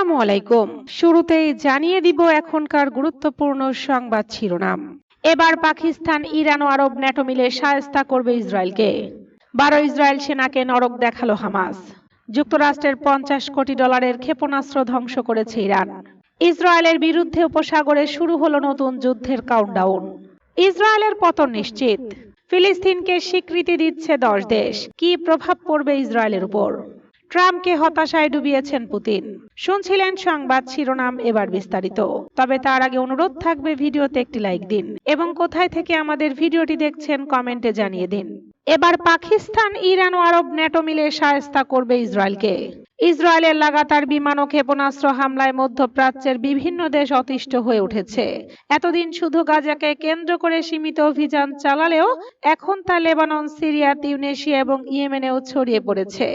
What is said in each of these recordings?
আসসালামু আলাইকুম। শুরুতেই জানিয়ে দিব এখনকার গুরুত্বপূর্ণ সংবাদ শিরোনাম। এবার পাকিস্তান, ইরান ও আরব ন্যাটো মিলে সায়স্তা করবে ইসরায়েলকে। বারো ইসরায়েল সেনাকে নরক দেখাল হামাস। যুক্তরাষ্ট্রের পঞ্চাশ কোটি ডলারের ক্ষেপণাস্ত্র ধ্বংস করেছে ইরান। ইসরায়েলের বিরুদ্ধে উপসাগরে শুরু হলো নতুন যুদ্ধের কাউন্টডাউন ইসরায়েলের পতন নিশ্চিত। ফিলিস্তিনকে স্বীকৃতি দিচ্ছে দশ দেশ। কি প্রভাব পড়বে ইসরায়েলের উপর? ট্রাম্পকে হতাশায় ডুবিয়েছেন পুতিন। শুনছিলেন সংবাদ শিরোনাম এবার বিস্তারিত। তবে তার আগে অনুরোধ থাকবে ভিডিওতে একটি লাইক দিন এবং কোথায় থেকে আমাদের ভিডিওটি দেখছেন কমেন্টে জানিয়ে দিন। এবার পাকিস্তান, ইরান ও আরব ন্যাটো মিলে সায়স্তা করবে ইসরায়েলকে। ইসরায়েলের লাগাতার বিমান ও ক্ষেপণাস্ত্র হামলায় মধ্যপ্রাচ্যের বিভিন্ন দেশ অতিষ্ঠ হয়ে উঠেছে। এতদিন শুধু গাজাকে কেন্দ্র করে সীমিত অভিযান চালালেও এখন তা লেবানন, সিরিয়া, তিউনেশিয়া এবং ইয়েমেনেও ছড়িয়ে পড়েছে।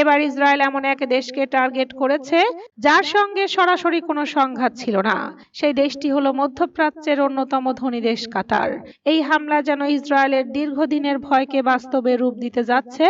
এবার ইসরায়েল এমন এক দেশকে টার্গেট করেছে যার সঙ্গে সরাসরি কোনো সংঘাত ছিল না। সেই দেশটি হলো মধ্যপ্রাচ্যের অন্যতম ধনী দেশ কাতার। এই হামলা যেন ইসরায়েলের দীর্ঘদিনের ভয়কে বাস্তবে রূপ দিতে যাচ্ছে,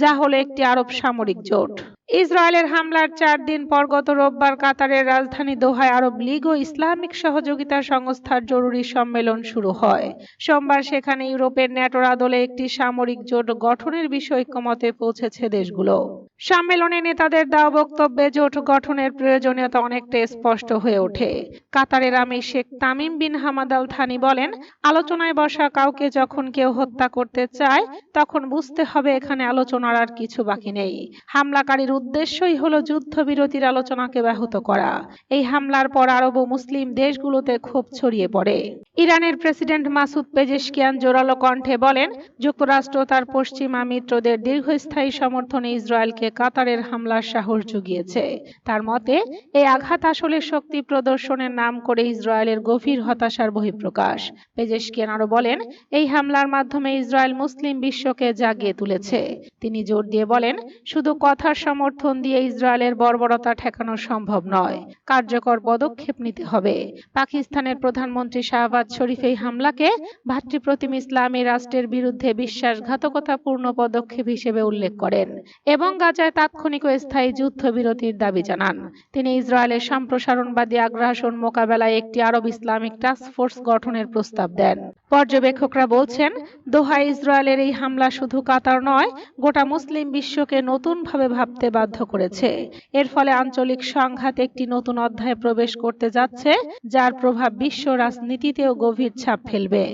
যা হলো একটি আরব সামরিক জোট। ইসরায়েলের হামলার চার দিন পর গত রোববার কাতারের রাজধানী দোহায় আরব লীগ ও ইসলামিক সহযোগিতা সংস্থার জরুরি সম্মেলন শুরু হয়। সোমবার সেখানে ইউরোপের ন্যাটোর আদলে একটি সামরিক জোট গঠনের বিষয়ে ঐক্যমতে পৌঁছেছে দেশগুলো। সম্মেলনে নেতাদের দেওয়া বক্তব্যে জোট গঠনের প্রয়োজনীয়তা অনেকটা স্পষ্ট হয়ে ওঠে। কাতারের আমির Sheikh Tamim bin Hamad Al Thani বলেন, আলোচনায় বসা কাউকে যখন কেউ হত্যা করতে চায়, তখন বুঝতে হবে এখানে আলোচনার আর কিছু বাকি নেই। হামলাকারীর উদ্দেশ্যই হলো যুদ্ধবিরতির আলোচনাকে ব্যাহত করা। এই হামলার পর আরব ও মুসলিম দেশগুলোতে ক্ষোভ ছড়িয়ে পড়ে। ইরানের প্রেসিডেন্ট মাসুদ পেজেশকিয়ান জোরালো কণ্ঠে বলেন, যুক্তরাষ্ট্র তার পশ্চিমা মিত্রদের দীর্ঘস্থায়ী সমর্থনে ইসরায়েলকে কাতারের হামলার সাহস জুগিয়েছে। তার মতে, এই আঘাত আসলে শক্তি প্রদর্শনের নাম করে ইসরায়েলের গভীর হতাশার বহিঃপ্রকাশ। পেজেশকিয়ান আরও বলেন, এই হামলার মাধ্যমে ইসরায়েল মুসলিম বিশ্বকে জাগিয়ে তুলেছে। তিনি জোর দিয়ে বলেন, শুধু কথার সমর্থন দিয়ে ইসরায়েলের বর্বরতা ঠেকানো সম্ভব নয়। কার্যকর পদক্ষেপ নিতে হবে। পাকিস্তানের প্রধানমন্ত্রী শাহবাজ শরীফ এই হামলাকে ভাতৃপ্রতিম ইসলামী রাষ্ট্রের বিরুদ্ধে বিশ্বাসঘাতকতাপূর্ণ পদক্ষেপ হিসেবে উল্লেখ করেন এবং গাজায় তাৎক্ষণিক ও স্থায়ী যুদ্ধবিরতির দাবি জানান। তিনি ইসরায়েলের সম্প্রসারণবাদী আগ্রাসন মোকাবেলায় একটি আরব ইসলামিক টাস্ক ফোর্স গঠনের প্রস্তাব দেন। পর্যবেক্ষকরা বলছেন, দোহায় ইসরায়েলের এই হামলা শুধু কাতার নয়, গোটা মুসলিম বিশ্বকে নতুনভাবে ভাবতে বাধ্য করেছে। এর ফলে আঞ্চলিক সংঘাত একটি নতুন অধ্যায়ে প্রবেশ করতে যাচ্ছে, যার প্রভাব বিশ্ব রাজনীতিতেও গভীর ছাপ ফেলবে।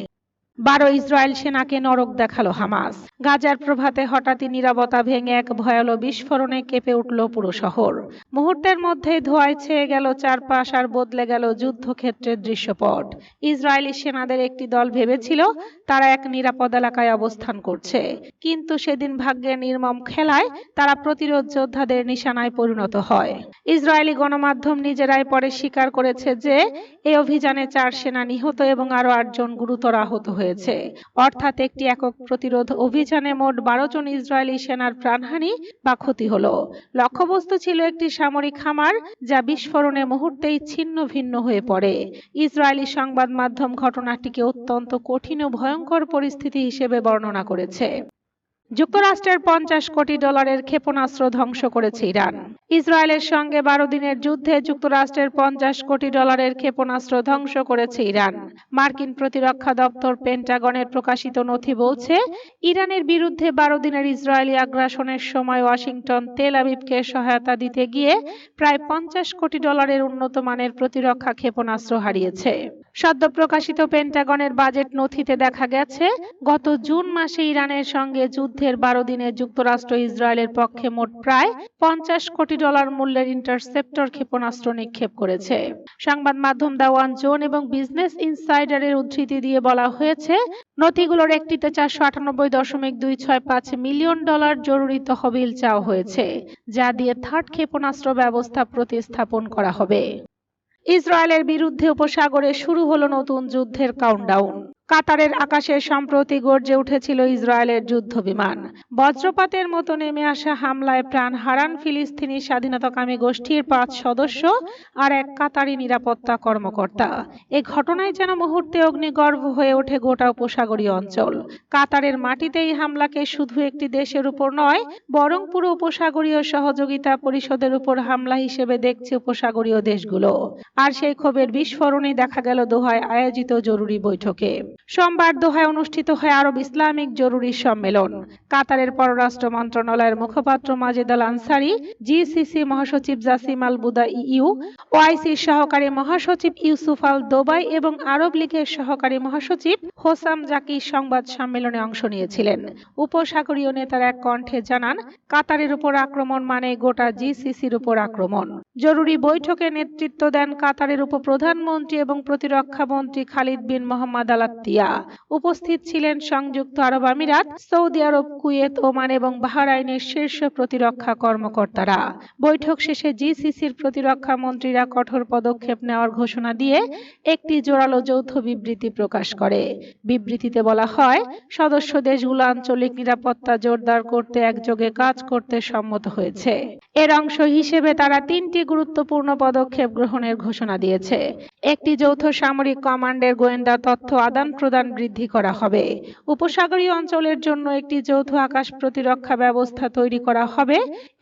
বারো ইসরায়েল সেনাকে নরক দেখাল হামাস। গাজার প্রভাতে হঠাৎই নীরবতা ভেঙে এক ভয়ালো বিস্ফোরণে কেঁপে উঠল পুরো শহর। মুহূর্তের মধ্যেই ধোঁয়ায় ছেয়ে গেল চারপাশ আর বদলে গেল যুদ্ধক্ষেত্রের দৃশ্যপট। ইসরায়েলি সেনাদের একটি দল ভেবেছিল, তারা এক নিরাপদ এলাকায় অবস্থান করছে। কিন্তু সেদিন ভাগ্যের নির্মম খেলায় তারা প্রতিরোধ যোদ্ধাদের নিশানায় পরিণত হয়। ইসরায়েলি গণমাধ্যম নিজেরাই পরে স্বীকার করেছে যে এই অভিযানে চার সেনা নিহত এবং আরও আটজন গুরুতর আহত হয়েছে। অর্থাৎ একটি একক প্রতিরোধ অভিযানে মোট বারো জন ইসরায়েলি সেনার প্রাণহানি বা ক্ষতি হল। লক্ষ্যবস্তু ছিল একটি সামরিক খামার যা বিস্ফোরণে মুহূর্তেই ছিন্ন ভিন্ন হয়ে পড়ে। ইসরায়েলি সংবাদ মাধ্যম ঘটনাটিকে অত্যন্ত কঠিন ও ভয়ঙ্কর পরিস্থিতি হিসেবে বর্ণনা করেছে। যুক্তরাষ্ট্রের পঞ্চাশ কোটি ডলারের ক্ষেপণাস্ত্র ধ্বংস করেছে ইরান। ইসরায়েলের সঙ্গে বারো দিনের যুদ্ধে যুক্তরাষ্ট্রের পঞ্চাশ কোটি ডলারের ক্ষেপণাস্ত্র ধ্বংস করেছে ইরান। মার্কিন প্রতিরক্ষা দপ্তর পেন্টাগনের প্রকাশিত নথি বলছে, ইরানের বিরুদ্ধে বারো দিনের ইসরায়েলি আগ্রাসনের সময় ওয়াশিংটন, তেল আবিবকে সহায়তা দিতে গিয়ে প্রায় পঞ্চাশ কোটি ডলারের উন্নত মানের প্রতিরক্ষা ক্ষেপণাস্ত্র হারিয়েছে। সদ্য প্রকাশিত পেন্টাগনের বাজেট নথিতে দেখা গেছে, গত জুন মাসে ইরানের সঙ্গে যুদ্ধের বারো দিনে যুক্তরাষ্ট্র ইসরায়েলের পক্ষে মোট প্রায় পঞ্চাশ কোটি ডলার মূল্যের ইন্টারসেপ্টর ক্ষেপণাস্ত্র নিক্ষেপ করেছে। সংবাদ মাধ্যম দা ওয়ান জোন এবং বিজনেস ইনসাইডারের উদ্ধৃতি দিয়ে বলা হয়েছে, নথিগুলোর একটিতে চারশো আটানব্বই দশমিক দুই ছয় পাঁচ মিলিয়ন ডলার জরুরি তহবিল চাওয়া হয়েছে, যা দিয়ে থার্ড ক্ষেপণাস্ত্র ব্যবস্থা প্রতিস্থাপন করা হবে। ইসরায়েলের বিরুদ্ধে উপসাগরে শুরু হলো নতুন যুদ্ধের কাউন্টডাউন কাতারের আকাশে সম্প্রতি গর্জে উঠেছিল ইসরায়েলের যুদ্ধ বিমান বজ্রপাতের মতো নেমে আসা হামলায় প্রাণ হারান ফিলিস্তিনি স্বাধীনতাকামী গোষ্ঠীর পাঁচ সদস্য আর এক কাতারি নিরাপত্তা কর্মকর্তা। এ ঘটনায় যেন মুহূর্তে অগ্নিগর্ভ হয়ে ওঠে গোটা উপসাগরীয় অঞ্চল। কাতারের মাটিতেই হামলাকে শুধু একটি দেশের উপর নয়, বরং পুরো উপসাগরীয় সহযোগিতা পরিষদের উপর হামলা হিসেবে দেখছে উপসাগরীয় দেশগুলো। আর সেই ক্ষোভের বিস্ফোরণই দেখা গেল দোহায় আয়োজিত জরুরি বৈঠকে। সোমবার দোহায় অনুষ্ঠিত হয় আরব ইসলামিক জরুরি সম্মেলন। কাতারের পররাষ্ট্র মন্ত্রণালয়ের মুখপাত্র মাজেদ আল আনসারি, জিসিসি মহাসচিব জাসিম আল বুদা ইউ ওআইসির সহকারী মহাসচিব ইউসুফ আল দোবাই এবং আরব লীগের সহকারী মহাসচিব হোসাম জাকি সংবাদ সম্মেলনে অংশ নিয়েছিলেন। উপসাগরীয় নেতারা এক কণ্ঠে জানান, কাতারের উপর আক্রমণ মানে গোটা জিসিসির উপর আক্রমণ। জরুরি বৈঠকে নেতৃত্ব দেন কাতারের উপপ্রধানমন্ত্রী এবং প্রতিরক্ষা মন্ত্রী খালিদ বিন মোহাম্মদ আলাত্তিয়া উপস্থিত ছিলেন সংযুক্ত আরব আমিরাত, সৌদি আরব, কুয়েত, ওমান এবং বাহরাইনের শীর্ষ প্রতিরক্ষা কর্মকর্তারা। বৈঠক শেষে জিসিসির প্রতিরক্ষা মন্ত্রীরা কঠোর পদক্ষেপ নেওয়ার ঘোষণা দিয়ে একটি জোরালো যৌথ বিবৃতি প্রকাশ করে। বিবৃতিতে বলা হয়, সদস্য দেশগুলো আঞ্চলিক নিরাপত্তা জোরদার করতে একযোগে কাজ করতে সম্মত হয়েছে। এর অংশ হিসেবে তারা তিনটি গুরুত্বপূর্ণ পদক্ষেপ গ্রহণের ঘোষণা দিয়েছে। একটি যৌথ সামরিক কমান্ডের গোয়েন্দা তথ্য আদান প্রদান বৃদ্ধি করা হবে। উপসাগরীয় অঞ্চলের জন্য একটি যৌথ আকাশ প্রতিরক্ষা ব্যবস্থা তৈরি করা হবে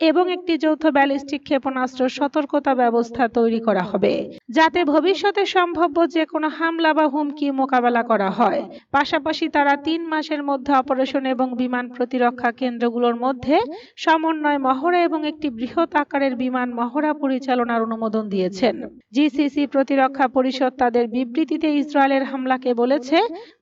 এবং একটি যৌথ ব্যালিস্টিক ক্ষেপণাস্ত্র সতর্কতা ব্যবস্থা তৈরি করা হবে, যাতে ভবিষ্যতে সম্ভাব্য যে কোনো হামলা বা হুমকি মোকাবেলা করা হয়। পাশাপাশি তারা তিন মাসের মধ্যে অপারেশন এবং বিমান প্রতিরক্ষা কেন্দ্রগুলোর মধ্যে সমন্বয় মহড়া এবং একটি বৃহৎ আকারের বিমান মহড়া পরিচালনার অনুমোদন দিয়েছেন। জিসিসি প্রতিরক্ষা পরিষদ তাদের বিবৃতিতে ইসরায়েলের হামলাকে বলেছে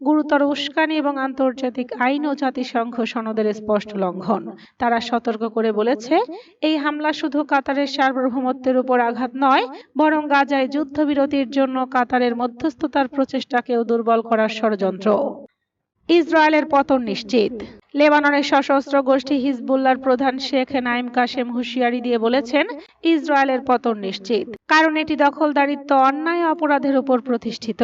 গুরুতর উস্কানি এবং আন্তর্জাতিক আইন ও জাতিসংঘ সনদের স্পষ্ট লঙ্ঘন। তারা সতর্ক করে বলেছে, এই হামলা শুধু কাতারের সার্বভৌমত্বের উপর আঘাত নয়, বরং গাজায় যুদ্ধবিরতির জন্য কাতারের মধ্যস্থতার প্রচেষ্টাকেও দুর্বল করার ষড়যন্ত্র। ইসরায়েলের পতন নিশ্চিত। লেবাননের সশস্ত্র গোষ্ঠী হিজবুল্লাহর প্রধান শেখ নাইম কাশেম হুঁশিয়ারি দিয়ে বলেছেন, ইসরায়েলের পতন নিশ্চিত, কারণ এটি দখলদারিত্ব, অন্যায় অপরাধের উপর প্রতিষ্ঠিত।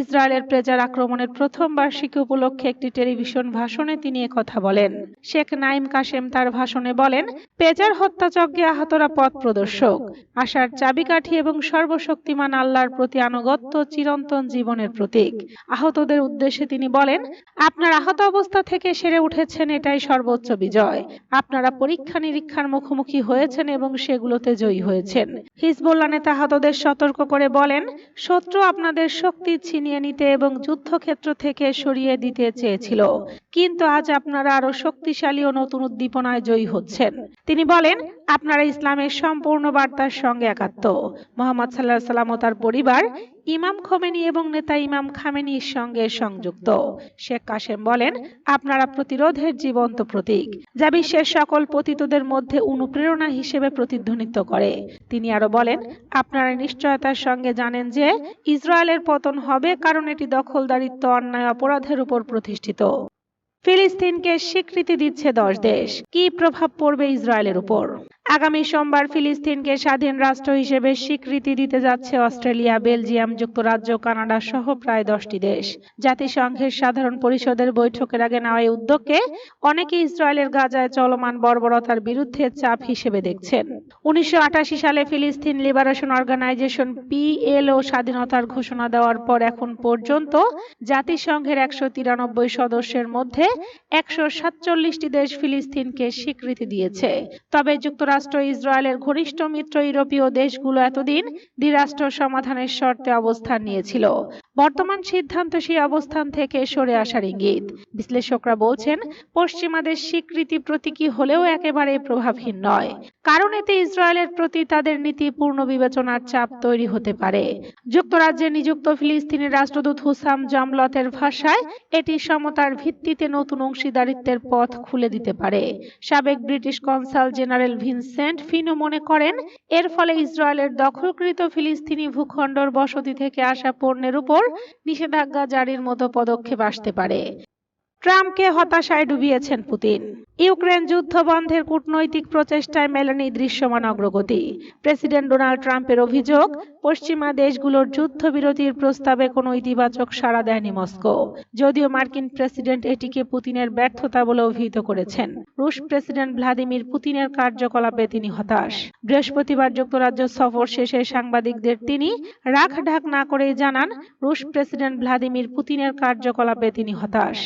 ইসরায়েলের প্রেজার আক্রমণের প্রথম বার্ষিকী উপলক্ষে একটি টেলিভিশন ভাষণে তিনি কথা বলেন। শেখ নাইম কাশেম তার ভাষণে বলেন পেজার হত্যাযজ্ঞে আহতরা পথ প্রদর্শক। আশার চাবিকাঠি এবং সর্বশক্তিমান আল্লাহর প্রতি আনুগত্য চিরন্তন জীবনের প্রতীক। আহতদের উদ্দেশ্যে তিনি বলেন, আপনার আহত অবস্থা থেকে সেরে উঠেছেন এটাই সর্বোচ্চ বিজয়। আপনারা পরীক্ষা নিরীক্ষার মুখোমুখি হয়েছেন এবং সেগুলোতে জয়ী হয়েছেন। হিজবুল্লাহ নেতা হতদের সতর্ক করে বলেন, শত্রু আপনাদের শক্তি ছিনিয়ে নিতে এবং যুদ্ধক্ষেত্র থেকে সরিয়ে দিতে চেয়েছিল। কিন্তু আজ আপনারা আরও শক্তিশালী ও নতুন উদ্দীপনায় জয়ী হচ্ছেন। তিনি বলেন আপনারা ইসলামের সম্পূর্ণ বার্তার সঙ্গে একাত্ম। মোহাম্মদ সাল্লাহ সাল্লাম ও তার পরিবার ইমাম খোমেনি এবং নেতা ইমাম খামেনির সঙ্গে সংযুক্ত। শেখ কাশেম বলেন, আপনারা প্রতিরোধের জীবন্ত প্রতীক, যা বিশ্বের সকল পতিতদের মধ্যে অনুপ্রেরণা হিসেবে প্রতিধ্বনিত করে। তিনি আরও বলেন, আপনারা নিশ্চয়তার সঙ্গে জানেন যে ইসরায়েলের পতন হবে কারণ এটি দখলদারিত্ব, অন্যায়, অপরাধের উপর প্রতিষ্ঠিত। ফিলিস্তিনকে স্বীকৃতি দিচ্ছে দশ দেশ। কি প্রভাব পড়বে ইসরায়েলের উপর? আগামী সোমবার ফিলিস্তিনকে স্বাধীন রাষ্ট্র হিসেবে স্বীকৃতি দিতে যাচ্ছে অস্ট্রেলিয়া, বেলজিয়াম, যুক্তরাজ্য, কানাডা সহ প্রায় দশটি দেশ। জাতিসংঘের সাধারণ পরিষদের বৈঠকের আগে নেওয়া এই উদ্যোগকে অনেকে ইসরায়েলের গাজায় চলমান বর্বরতার বিরুদ্ধে চাপ হিসেবে দেখছেন। উনিশশো আঠাশি সালে ফিলিস্তিন লিবারেশন অর্গানাইজেশন পিএলও স্বাধীনতার ঘোষণা দেওয়ার পর এখন পর্যন্ত জাতিসংঘের একশো তিরানব্বই সদস্যের মধ্যে একশো সাতচল্লিশটি দেশ ফিলিস্তিনকে স্বীকৃতি দিয়েছে। তবে যুক্তরাষ্ট্র ইসরায়েলের ঘনিষ্ঠ মিত্র ইউরোপীয় দেশগুলো এতদিন দ্বিরাষ্ট্র সমাধানের শর্তে অবস্থান নিয়েছিল। বর্তমান সিদ্ধান্ত সেই অবস্থান থেকে সরে আসার ইঙ্গিত। বিশ্লেষকরা বলছেন পশ্চিমাদের স্বীকৃতি প্রতীকী হলেও একেবারে প্রভাবহীন নয়। কারণ এতে ইসরায়েলের প্রতি তাদের নীতি পূর্ণ বিবেচনার চাপ তৈরি হতে পারে। যুক্তরাজ্যে নিযুক্ত ফিলিস্তিনের রাষ্ট্রদূত হুসাম জামলতের ভাষায়, এটি সমতার ভিত্তিতে নতুন অংশীদারিত্বের পথ খুলে দিতে পারে। সাবেক British consul general Vincent Fean মনে করেন, এর ফলে ইসরায়েলের দখলকৃত ফিলিস্তিনি ভূখণ্ডর বসতি থেকে আসা পণ্যের উপর নিষেধাজ্ঞা জারির মতো পদক্ষেপ আসতে পারে। ট্রাম্পকে হতাশায় ডুবিয়েছেন পুতিন। ইউক্রেন যুদ্ধ বন্ধের কূটনৈতিক প্রচেষ্টায় মেলেনি দৃশ্যমান অগ্রগতি। প্রেসিডেন্ট ডোনাল্ড ট্রাম্পের অভিযোগ, পশ্চিমা দেশগুলোর যুদ্ধবিরতির প্রস্তাবে কোনো ইতিবাচক সাড়া দেয়নি মস্কো। যদিও মার্কিন প্রেসিডেন্ট এটিকে পুতিনের ব্যর্থতা বলে অভিহিত করেছেন। রুশ প্রেসিডেন্ট ভ্লাদিমির পুতিনের কার্যকলাপে তিনি হতাশ। বৃহস্পতিবার যুক্তরাজ্য সফর শেষে সাংবাদিকদের তিনি রাখ ঢাক না করেই জানান, রুশ প্রেসিডেন্ট ভ্লাদিমির পুতিনের কার্যকলাপে তিনি হতাশ।